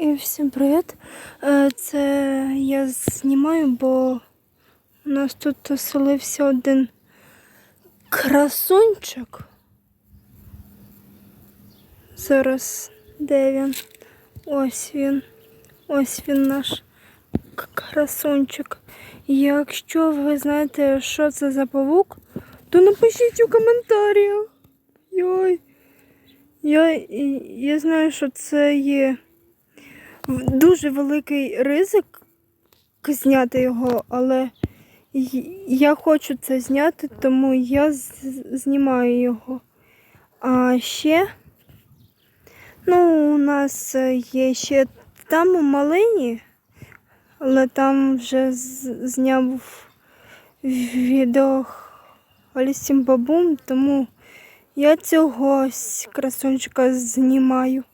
І всім привіт. Е, Це я знімаю, бо у нас тут оселився один красунчик. Зараз де він? Ось він. Ось він наш красунчик. Якщо ви знаєте, що це за павук, то напишіть у коментарях. Йой. Я, я знаю, що це є дуже великий ризик зняти його, але я хочу це зняти, тому я знімаю його. А ще, ну, у нас є ще там у малині, але там вже зняв відео Алісім Бабум, тому я цього красунчика знімаю.